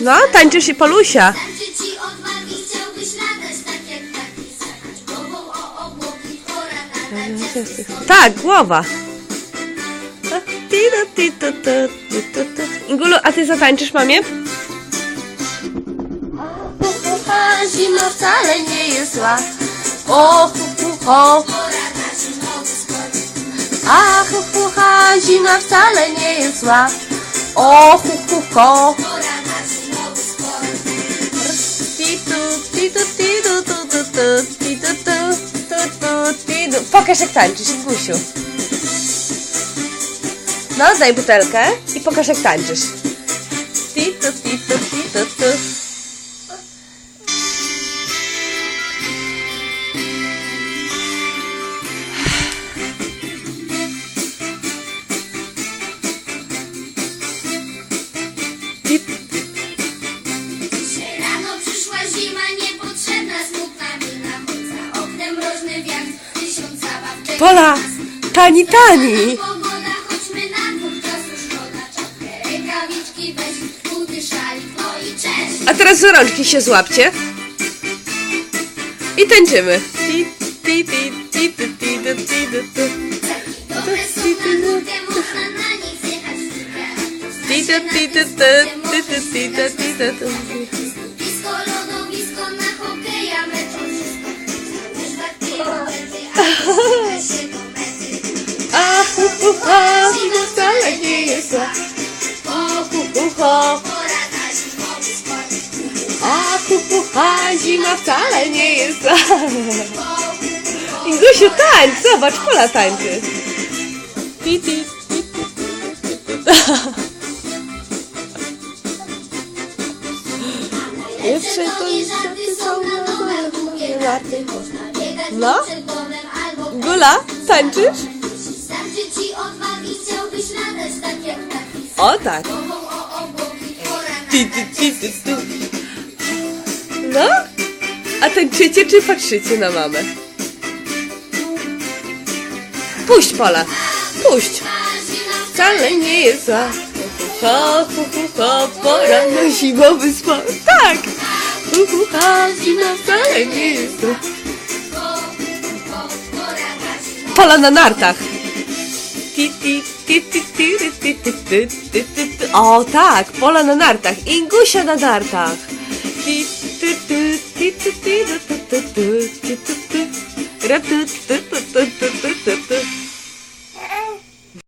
No, tańczy się Polusia. Tak, tak, głowa. Gulu, a ty zatańczysz mamie? Pupucha zima wcale nie jest zła. O, pupucho. Ach, pupucha zima wcale nie jest zła. O, pupucho. Pokaż jak tańczysz, Gusiu. No, daj butelkę i pokaż jak tańczysz. Ti, tu, ti, tu, ti, tu, tu. Ti, Dzisiaj rano przyszła zima, niepotrzebna, smutna mina Choć za oknem mroźny wiatr, tysiąc zabaw Pola, tani, tani. Rękawiczki weź, buty, szalik, no i cześć A teraz za rączki się złapcie. I tańczymy. Ti, ti, ti, ti, ti, ti, ti, ti, ti, ti. Dobre są na górkę, można na nich zjechać w górkę. Ti, ti, ti, ti, ti, ti, ti, ti, ti, ti, ti. Blisko lodowisko na hokeja meczą wszystko. Już tak kilometry, a nie się do mety. A, hu, hu, ha, cicho. A zima no wcale nie jest za. Ingusiu, tańcz, zobacz, Pola tańczy. Jeszcze to jest są No? Gula, tańczysz? O tak. No? A tańczycie czy patrzycie na mamę? Puść Pola, puść. Wcale nie jest zła. Ha, hu, hu, ha, pora na zimowy sport. Tak! Hu, hu, ha, zima wcale nie jest zła. Pola na nartach. Ti, ti, ti, ti, ti, ti, ti, ti, ti, ti, ti. O tak, pola na nartach. Ingusia na nartach. Ti, ti, ti, ti, ti, tu, tu, tu, tu, ti, tu, tu. Ra, tu, tu, tu, tu, tu, tu, tu, tu.